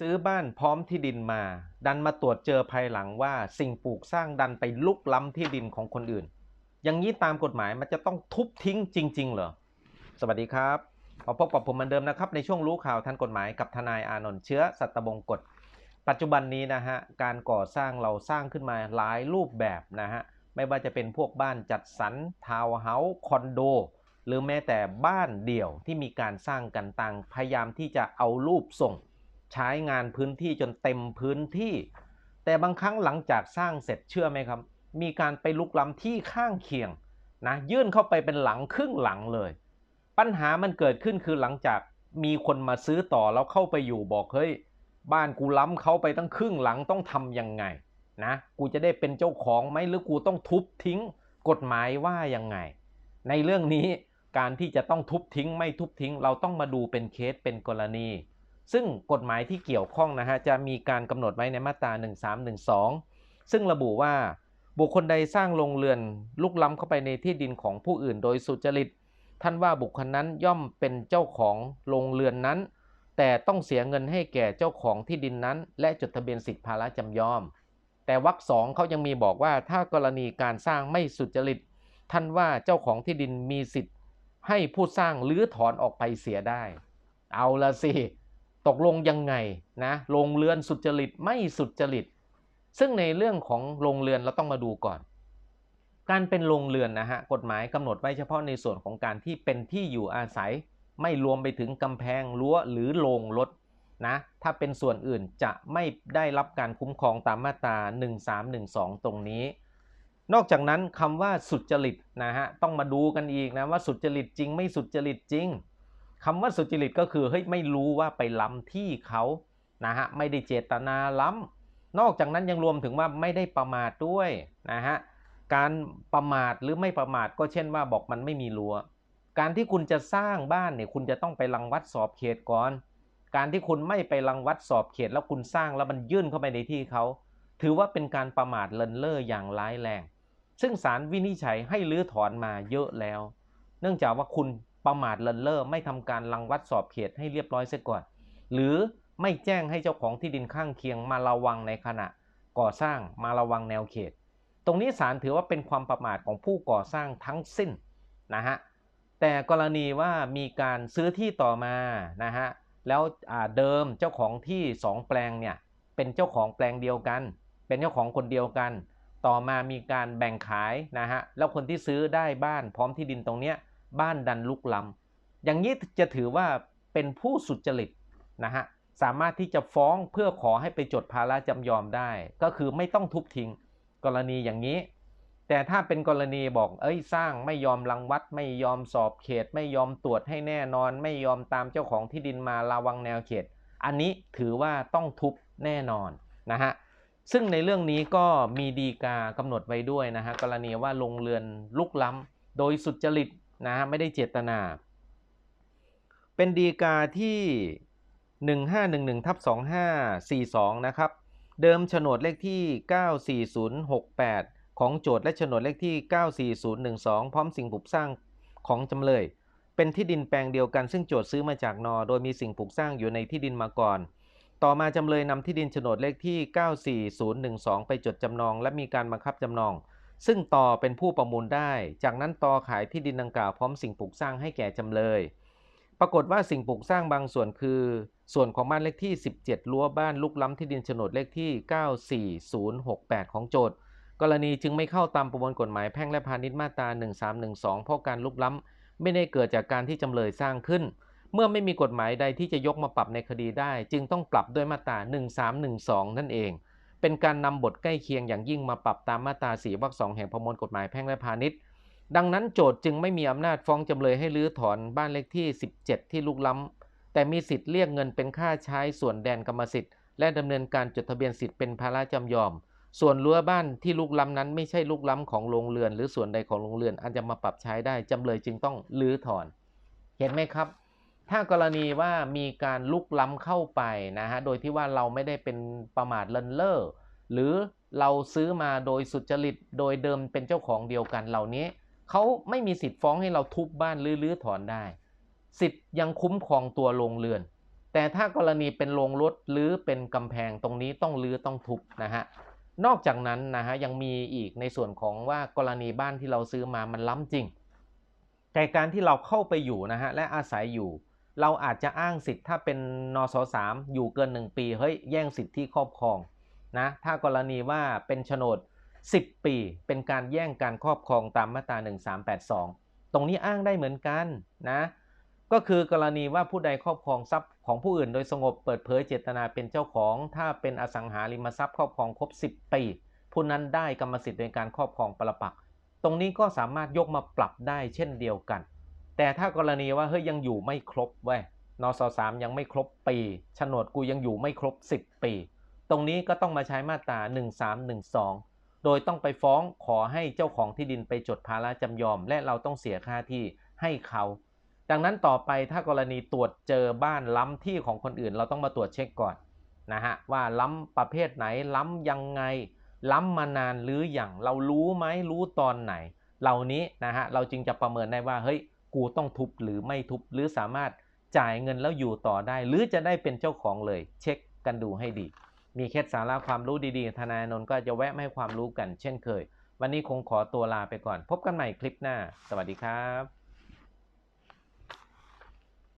ซื้อบ้านพร้อมที่ดินมา ดันมาตรวจเจอภายหลังว่าสิ่งปลูกสร้างดันไปลุกล้ำที่ดินของคนอื่น อย่างนี้ตามกฎหมายมันจะต้องทุบทิ้งจริง ๆ เหรอ สวัสดีครับมาพบกับผมเหมือนเดิมนะครับ ในช่วงรู้ข่าวทันกฎหมายกับทนายอานนท์เชื้อสัตบงกฎ ปัจจุบันนี้นะฮะการก่อสร้างเราสร้างขึ้นมาหลายรูปแบบนะฮะไม่ว่าจะเป็นพวกบ้านจัดสรรทาวน์เฮาส์คอนโดหรือแม้แต่บ้านเดี่ยวที่มีการสร้างกันต่างพยายามที่จะเอารูปส่ง ใช้งานพื้นที่จนเต็มพื้นที่ แต่บางครั้งหลังจากสร้างเสร็จเชื่อไหมครับ มีการไปลุกล้ำที่ข้างเคียงนะยื่นเข้าไปเป็นหลังครึ่งหลังเลย ปัญหามันเกิดขึ้นคือหลังจากมีคนมาซื้อต่อแล้วเข้าไปอยู่บอกเฮ้ยบ้านกูล้ำเขาไปตั้งครึ่งหลังต้องทำยังไงนะกูจะได้เป็นเจ้าของไหมหรือกูต้องทุบทิ้ง กฎหมายว่ายังไง ในเรื่องนี้การที่จะต้องทุบทิ้งไม่ทุบทิ้ง เราต้องมาดูเป็นเคสเป็นกรณี ซึ่งกฎหมายที่เกี่ยวข้องนะฮะจะมีการกำหนดไว้ในมาตรา 1312 ซึ่งระบุว่าบุคคลใดสร้างโรงเรือนลุกล้ำเข้าไปในที่ดินของผู้อื่นโดยสุจริต ท่านว่าบุคคลนั้นย่อมเป็นเจ้าของโรงเรือนนั้น แต่ต้องเสียเงินให้แก่เจ้าของที่ดินนั้น และจดทะเบียนสิทธิภาระจำยอม แต่วรรคสองเขายังมีบอกว่าถ้ากรณีการสร้างไม่สุจริต ท่านว่าเจ้าของที่ดินมีสิทธิ์ ให้ผู้สร้างรื้อถอนออกไปเสียได้ เอาละสิ ตกลงยังไงนะโรงเรือนสุจริตไม่สุจริต ซึ่งในเรื่องของโรงเรือนเราต้องมาดูก่อน การเป็นโรงเรือนนะฮะกฎหมายกำหนดไว้เฉพาะในส่วนของการที่เป็นที่อยู่อาศัย ไม่รวมไปถึงกำแพงรั้วหรือโรงรถนะถ้าเป็นส่วนอื่นจะไม่ได้รับการคุ้มครองตามมาตรา 1312 ตรงนี้ นอกจากนั้นคำว่าสุจริตนะฮะต้องมาดูกันอีกนะว่าสุจริตจริงไม่สุจริตจริง คำว่าสุจริตก็คือเฮ้ยไม่รู้ว่าไปล้ำที่เขานะฮะไม่ได้เจตนาล้ำนอกจากนั้นยังรวมถึงว่าไม่ได้ประมาทด้วยนะฮะการประมาทหรือไม่ประมาทก็เช่นว่าบอกมันไม่มีรั้วการที่คุณจะสร้างบ้านเนี่ยคุณจะต้องไปรังวัดสอบเขตก่อน การที่คุณไม่ไปรังวัดสอบเขตแล้วคุณสร้างแล้วมันยื่นเข้าไปในที่เขาถือว่าเป็นการประมาทเลินเล่ออย่างร้ายแรง ซึ่งศาลวินิจฉัยให้รื้อถอนมาเยอะแล้ว เนื่องจากว่าคุณ ประมาทเลินเล่อไม่ทำการรังวัดสอบเขตให้เรียบร้อยเสียก่อน หรือไม่แจ้งให้เจ้าของที่ดินข้างเคียงมาระวังในขณะก่อสร้างมาระวังแนวเขต ตรงนี้ศาลถือว่าเป็นความประมาทของผู้ก่อสร้างทั้งสิ้นนะฮะแต่กรณีว่ามีการซื้อที่ต่อมานะฮะแล้วเดิมเจ้าของที่ 2 แปลงเนี่ยเป็นเจ้าของแปลงเดียวกัน เป็นเจ้าของคนเดียวกัน ต่อมามีการแบ่งขายนะฮะแล้วคนที่ซื้อได้บ้านพร้อมที่ดินตรงเนี้ย บ้านดันลุกล้ำอย่างนี้จะถือว่าเป็นผู้สุจริตนะฮะสามารถที่จะฟ้องเพื่อขอให้ไปจดภาระจำยอมได้ ก็คือไม่ต้องทุบทิ้งกรณีอย่างนี้ แต่ถ้าเป็นกรณีบอกเอ้ยสร้างไม่ยอมรังวัด ไม่ยอมสอบเขต ไม่ยอมตรวจให้แน่นอน ไม่ยอมตามเจ้าของที่ดินมาระวังแนวเขต อันนี้ถือว่าต้องทุบแน่นอนนะฮะซึ่งในเรื่องนี้ก็มีดีกากำหนดไว้ด้วยนะฮะกรณีว่าลงเรือนลุกล้ำโดยสุจริต นะฮะไม่ได้เจตนา เป็นดีกาที่ 1511ทับ2542 นะครับ เดิมโฉนดเลขที่ 94068 ของโจทย์และโฉนดเลขที่ 94012 พร้อมสิ่งปลูกสร้างของจำเลย เป็นที่ดินแปลงเดียวกันซึ่งโจทย์ซื้อมาจากนอ โดยมีสิ่งปลูกสร้างอยู่ในที่ดินมาก่อนต่อมาจำเลยนำที่ดินโฉนดเลขที่ 94012 ไปจดจำนอง และมีการบังคับจำนอง ซึ่งต่อเป็นผู้ประมูลได้ จากนั้นต่อขายที่ดินดังกล่าวพร้อมสิ่งปลูกสร้างให้แก่จำเลย ปรากฏว่าสิ่งปลูกสร้างบางส่วนคือ ส่วนของบ้านเลขที่ 17 รั้วบ้านลุกล้ำที่ดินโฉนดเลขที่ 94068 ของโจทย์ กรณีจึงไม่เข้าตามประมวลกฎหมายแพ่งและพาณิชย์มาตรา 1312 เพราะการลุกล้ำไม่ได้เกิดจากการที่จำเลยสร้างขึ้น เมื่อไม่มีกฎหมายใดที่จะยกมาปรับในคดีได้ จึงต้องปรับด้วยมาตรา 1312 นั่นเอง เป็นการนำบทใกล้เคียงอย่างยิ่งมาปรับตามมาตรา4วรรคสองแห่งประมวลกฎหมายแพ่งและพาณิชย์ ดังนั้นโจทย์จึงไม่มีอำนาจฟ้องจำเลยให้รื้อถอนบ้านเลขที่ 17 ที่ลุกล้ำ แต่มีสิทธิ์เรียกเงินเป็นค่าใช้ส่วนแดนกรรมสิทธิ์ และดำเนินการจดทะเบียนสิทธิ์เป็นภาระจำยอม ส่วนรั้วบ้านที่ลุกล้ำนั้นไม่ใช่ลุกล้ำของโรงเรือน หรือส่วนใดของโรงเรือนอันจะมาปรับใช้ได้จำเลยจึงต้องรื้อถอน เห็นไหมครับ ถ้ากรณีว่ามีการลุกล้ำเข้าไปนะฮะ โดยที่ว่าเราไม่ได้เป็นประมาทเลินเล่อหรือเราซื้อมาโดยสุจริตโดยเดิมเป็นเจ้าของเดียวกันเหล่านี้เขาไม่มีสิทธิ์ฟ้องให้เราทุบบ้านหรือรื้อถอนได้ สิทธิ์ยังคุ้มครองตัวโรงเรือน แต่ถ้ากรณีเป็นโรงรถหรือเป็นกำแพงตรงนี้ต้องรื้อต้องทุบนะฮะนอกจากนั้นนะฮะยังมีอีกในส่วนของว่ากรณีบ้านที่เราซื้อมามันล้ำจริง แต่การที่เราเข้าไปอยู่นะฮะและอาศัยอยู่ เราอาจจะอ้างสิทธิ์ถ้าเป็นนสสามอยู่เกิน 1 ปี เฮ้ย แย่งสิทธิ์ที่ครอบครองนะถ้ากรณีว่าเป็นโฉนด 10 ปี เป็นการแย่งการครอบครองตามมาตรา 1382 ตรงนี้อ้างได้เหมือนกันนะก็คือกรณีว่าผู้ใดครอบครองทรัพย์ของผู้อื่น โดยสงบเปิดเผยเจตนาเป็นเจ้าของ ถ้าเป็นอสังหาริมทรัพย์ครอบครองครบ 10 ปีผู้นั้นได้กรรมสิทธิ์ในการครอบครองปรปัก ตรงนี้ก็สามารถยกมาปรับได้เช่นเดียวกัน แต่ถ้ากรณีว่าเฮ้ยยังอยู่ไม่ครบเว้ยนสสามยังไม่ครบปีโฉนดกูยังอยู่ไม่ครบ 10 ปี ตรงนี้ก็ต้องมาใช้มาตรา1312 โดยต้องไปฟ้องขอให้เจ้าของที่ดินไปจดภาระจำยอม และเราต้องเสียค่าที่ให้เขา ดังนั้นต่อไปถ้ากรณีตรวจเจอบ้านล้ำที่ของคนอื่น เราต้องมาตรวจเช็คก่อนนะฮะว่าล้ำประเภทไหนล้ำยังไง ล้ำมานานหรืออย่างเรารู้ไหมรู้ตอนไหน เหล่านี้นะฮะเราจึงจะประเมินได้ว่าเฮ้ย กูต้องทุบหรือไม่ทุบหรือสามารถจ่ายเงินแล้วอยู่ต่อได้ หรือจะได้เป็นเจ้าของเลย เช็คกันดูให้ดี มีเคล็ดสาระความรู้ดีๆ ทนายนนท์ก็จะแวะมาให้ความรู้กันเช่นเคย วันนี้คงขอตัวลาไปก่อน พบกันใหม่คลิปหน้า สวัสดีครับ